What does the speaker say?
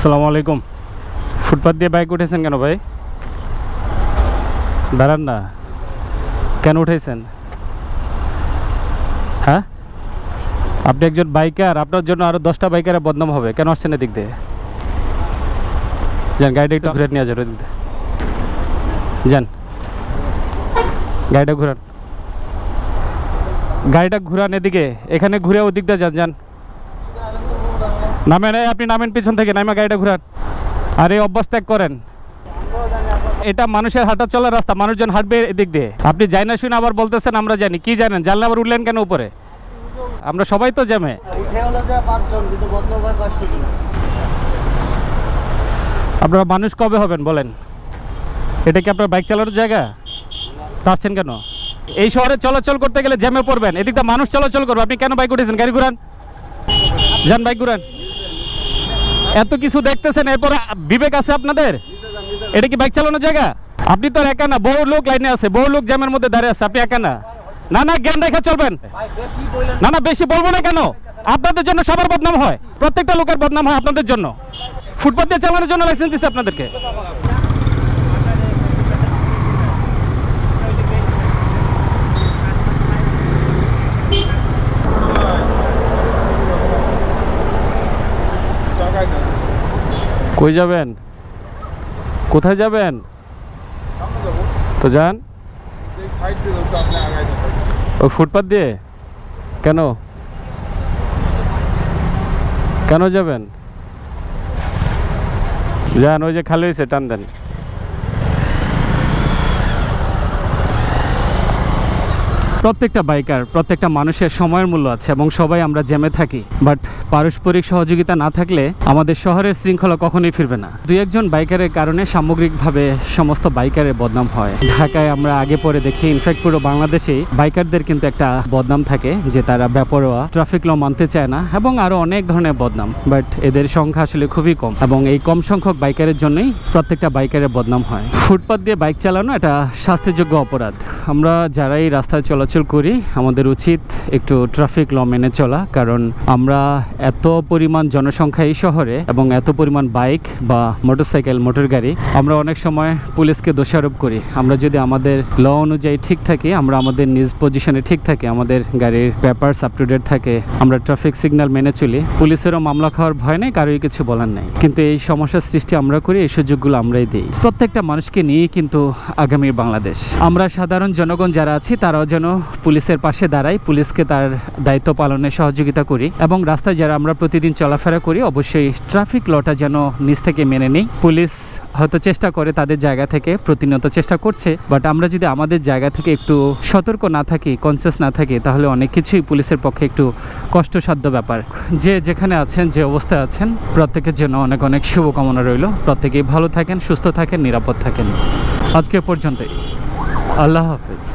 আসসালামু আলাইকুম। ফুটপাথ দিয়ে বাইক উঠেছেন কেন ভাই? দাঁড়ান না। কেন উঠেছেন? হ্যাঁ? আপনি একজন বাইকার, আপনার জন্য আরও দশটা বাইকারের বদনাম হবে। কেন আসছেন এদিক দিয়ে? যান, গাড়িটা একটু ঘুরে নিয়ে যান ওদিক দিয়ে যান। গাড়িটা ঘুরান। গাড়িটা ঘুরান এদিকে। এখানে ঘুরে ওদিক দিয়ে যান যান। নামেন আপনি নামেন পিছন থেকে, নামে গাড়িটা ঘুরান। আর এই অভ্যাস ত্যাগ করেন। এটা মানুষের হাঁটা চলার রাস্তা, মানুষজন হাঁটবে এদিক দিয়ে। আপনি যাই না শুনে আবার বলতেছেন, আমরা জানি। কি জানেন? জানলে আবার উঠলেন কেন উপরে? আমরা সবাই তো জ্যামে। আপনারা মানুষ কবে হবেন, বলেন? এটা কি আপনার বাইক চালানোর জায়গা? তারছেন কেন? এই শহরে চলাচল করতে গেলে জ্যামে পড়বেন। এদিকটা মানুষ চলাচল করবে। আপনি কেন বাইক উঠেছেন? গাড়ি ঘুরান। যান, বাইক ঘুরান। এত কিছু দেখতেছেন, এরপর বিবেক আছে আপনাদের? এটা কি বাইক চালানোর জায়গা? আপনি তো একা না, বহু লোক লাইনে আছে, বহু লোক জ্যামের মধ্যে দাঁড়িয়ে আছে, আপনি একা না? না না, জ্ঞান রেখে চলবেন। না না, বেশি বলব না কেন? আপনাদের জন্য সবার বদনাম হয়, প্রত্যেকটা লোকের বদনাম হয় আপনাদের জন্য। ফুটপাথ দিয়ে চালানোর জন্য লাইসেন্স দিচ্ছে আপনাদেরকে। কই যাবেন? কোথায় যাবেন? তো যান। ওই ফুটপাথ দিয়ে? কেন? কেন যাবেন? যান, ওই যে খালি হয়েছে টান দেন। প্রত্যেকটা বাইকার, প্রত্যেকটা মানুষের সময়ের মূল্য আছে এবং সবাই আমরা জ্যামে থাকি। বাট পারস্পরিক সহযোগিতা না থাকলে আমাদের শহরের শৃঙ্খলা কখনোই ফিরবে না। দুই একজন বাইকারের কারণে সামগ্রিকভাবে সমস্ত বাইকারের বদনাম হয়। ঢাকায় আমরা আগে পরে দেখি ইনফ্যাক্ট পুরো বাংলাদেশেই বাইকারদের কিন্তু একটা বদনাম থাকে যে তারা বেপরোয়া ট্রাফিক ল মানতে চায় না এবং আরও অনেক ধরনের বদনাম। বাট এদের সংখ্যা আসলে খুবই কম এবং এই কম সংখ্যক বাইকারের জন্যই প্রত্যেকটা বাইকারের বদনাম হয়। ফুটপাথ দিয়ে বাইক চালানো এটা শাস্তিযোগ্য অপরাধ। আমরা যারাই রাস্তায় রাস্তায় চলাচল করি, আমাদের উচিত একটু ট্রাফিক ল মেনে চলা, কারণ আমরা এত পরিমাণ জনসংখ্যা এই শহরে এবং এত পরিমাণ বাইক বা মোটরসাইকেল মোটর গাড়ি, আমরা অনেক সময় পুলিশকে দোষারোপ করি। আমরা যদি আমাদের ল অনুযায়ী ঠিক থাকি, আমরা আমাদের নিজ পজিশনে ঠিক থাকি, আমাদের গাড়ির পেপারস আপ টু ডেট থাকে, আমরা ট্রাফিক সিগন্যাল মেনে চলি, পুলিশেরও মামলা খাওয়ার ভয় নেই, কারোই কিছু বলার নেই। কিন্তু এই সমস্যার সৃষ্টি আমরা করি, এই সুযোগগুলো আমরাই দিই। প্রত্যেকটা মানুষকে নিয়েই কিন্তু আগামীর বাংলাদেশ। আমরা সাধারণ জনগণ যারা আছি, তারাও যেন পুলিশের পাশে দাঁড়াই, পুলিশকে তার দায়িত্ব পালনে সহযোগিতা করি এবং রাস্তায় যারা আমরা প্রতিদিন চলাফেরা করি, অবশ্যই ট্রাফিক লটা যেন নিজ থেকে মেনে নিই। পুলিশ হয়তো চেষ্টা করে তাদের জায়গা থেকে, প্রতিনিয়ত চেষ্টা করছে বাট আমরা যদি আমাদের জায়গা থেকে একটু সতর্ক না থাকি কনসিয়াস না থাকি, তাহলে অনেক কিছুই পুলিশের পক্ষে একটু কষ্টসাধ্য ব্যাপার। যে যেখানে আছেন, যে অবস্থায় আছেন, প্রত্যেকের জন্য অনেক অনেক শুভকামনা রইল। প্রত্যেকেই ভালো থাকেন, সুস্থ থাকেন, নিরাপদ থাকেন। আজকে পর্যন্তই। আল্লাহ হাফিজ।